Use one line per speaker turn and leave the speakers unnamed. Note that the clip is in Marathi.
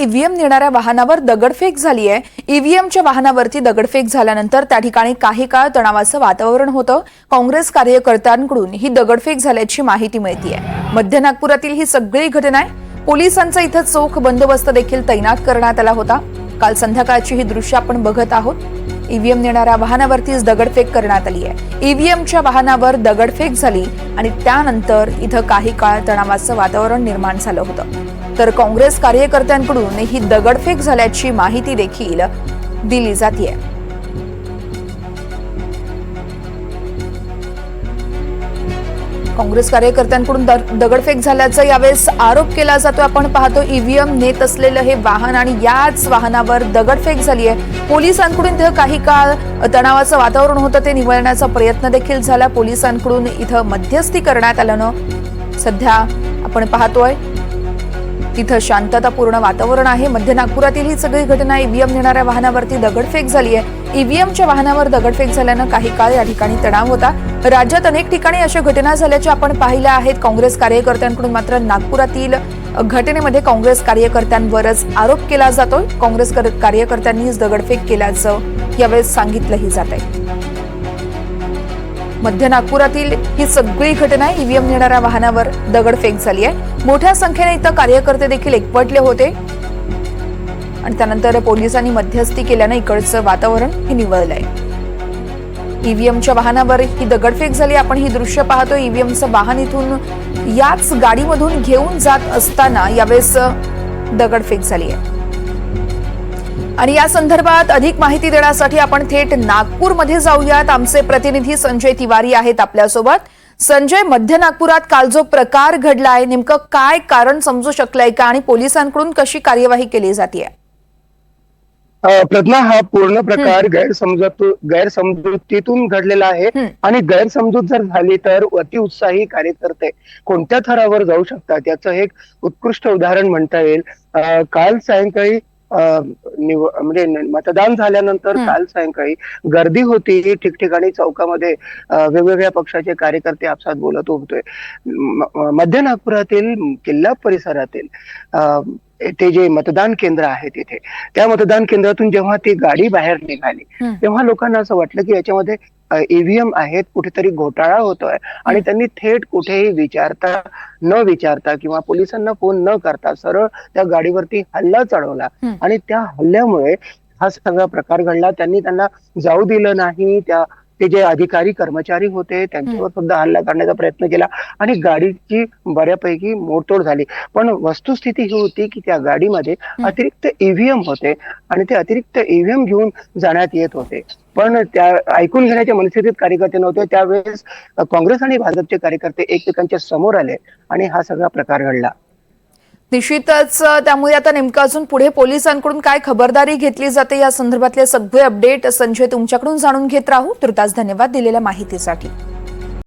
ईव्हीएम नेणाऱ्या वाहनावर दगडफेक झाली आहे. ईव्हीएमच्या वाहनावरती दगडफेक झाल्यानंतर त्या ठिकाणी काही काळ तणावाचं वातावरण होतं. काँग्रेस कार्यकर्त्यांकडून ही दगडफेक झाल्याची माहिती मिळतीये. मध्य नागपुरातील ही सगळी घटना आहे. पोलिसांचा इथं चोख बंदोबस्त देखील तैनात करण्यात आला होता. काल संध्याकाळची ही दृश्य आपण बघत आहोत. ईव्हीएम नेणाऱ्या वाहनावरतीच दगडफेक करण्यात आली आहे. ईव्हीएमच्या वाहनावर दगडफेक झाली आणि त्यानंतर इथं काही काळ तणावाचं वातावरण निर्माण झालं होतं. तर काँग्रेस कार्यकर्त्यांकडून ही दगडफेक झाल्याची माहिती देखील दिली जाते काँग्रेस कार्यकर्त्यांकडून दगडफेक झाल्याचा यावेळेस आरोप केला जातो आपण पाहतो ईव्हीएम नेत असलेलं हे वाहन आणि याच वाहनावर दगडफेक झाली आहे. पोलिसांकडून इथं काही काळ तणावाचं वातावरण होतं ते निवळण्याचा प्रयत्न देखील झाला. पोलिसांकडून इथं मध्यस्थी करण्यात आल्यानं सध्या आपण पाहतोय तिथं शांततापूर्ण वातावरण आहे. मध्य नागपुरातील ही सगळी घटना ईव्हीएम नेणाऱ्या वाहनावरती दगडफेक झाली आहे. ईव्हीएमच्या वाहनावर दगडफेक झाल्यानं काही काळ या ठिकाणी तणाव होता. राज्यात अनेक ठिकाणी अशा घटना झाल्याच्या आपण पाहिल्या आहेत. काँग्रेस कार्यकर्त्यांकडून मात्र नागपुरातील घटनेमध्ये काँग्रेस कार्यकर्त्यांवरच आरोप केला जातोय. काँग्रेस कर- कार्यकर्त्यांनीच दगडफेक केल्याचं यावेळेस सांगितलंही जात आहे मध्य नागपुरातील ही सगळी घटना ईव्हीएम नेणाऱ्या वाहनावर दगडफेक झाली आहे. मोठ्या संख्येने इथं कार्यकर्ते देखील एकवटले होते. आणि त्यानंतर पोलिसांनी मध्यस्थी केल्यानं इकडचं वातावरण हे निवळलंय. ईव्हीएमच्या वाहनावर ही दगडफेक झाली. आपण ही दृश्य पाहतो ईव्हीएमचं वाहन इथून याच गाडीमधून घेऊन जात असताना यावेळेस दगडफेक झाली आहे. आणि या संदर्भात अधिक माहिती देण्यासाठी आपण थेट नागपूरमध्ये जाऊयात. आमचे प्रतिनिधी संजय तिवारी आहेत आपल्यासोबत. संजय मध्य नागपुरात काल जो प्रकार घडलाय. नेमकं काय कारण समजू शकलंय का? आणि पोलिसांकडून कशी कार्यवाही केली जाते
प्रज्ञा हा पूर्ण प्रकार गैरसमजूत गैरसमजुतीतून घडलेला आहे. आणि गैरसमजूत जर झाली तर अतिउत्साही कार्यकर्ते कोणत्या थरावर जाऊ शकतात? याचं एक उत्कृष्ट उदाहरण म्हणता येईल. काल सायंकाळी म्हणजे मतदान झाल्यानंतर. काल सायंकाळी गर्दी होती. ठिकठिकाणी चौकामध्ये वेगवेगळ्या पक्षाचे कार्यकर्ते आपसात बोलत होते. मध्य नागपुरातील किल्ला परिसरातील ते जे मतदान केंद्र आहे तिथे त्या मतदान केंद्रातून जेव्हा ती गाडी बाहेर निघाली. तेव्हा लोकांना असं वाटलं की याच्यामध्ये ईव्हीएम आहेत कुठेतरी घोटाळा होतोय आणि त्यांनी थेट कुठेही विचारता न विचारता किंवा पोलिसांना फोन न करता सरळ त्या गाडीवरती हल्ला चढवला. आणि त्या हल्ल्यामुळे हा सगळा प्रकार घडला त्यांनी त्यांना जाऊ दिलं नाही त्या ते जे अधिकारी कर्मचारी होते त्यांच्यावर सुद्धा हल्ला करण्याचा प्रयत्न केला आणि गाडीची बऱ्यापैकी मोडतोड झाली. पण वस्तुस्थिती ही होती की त्या गाडीमध्ये अतिरिक्त ईव्हीएम होते आणि ते अतिरिक्त ईव्हीएम घेऊन जाण्यात येत होते. पण त्या ऐकून घेण्याच्या मनस्थितीत कार्यकर्ते नव्हते. त्यावेळेस काँग्रेस आणि भाजपचे कार्यकर्ते एकमेकांच्या समोर आले आणि हा सगळा प्रकार घडला.
निश्चितच त्यामुळे आता नेमकं अजून पुढे पोलिसांकडून काय खबरदारी घेतली जाते या संदर्भातले सगळे अपडेट संजय तुमच्याकडून जाणून घेत राहू. तुर्तास धन्यवाद दिलेल्या माहितीसाठी.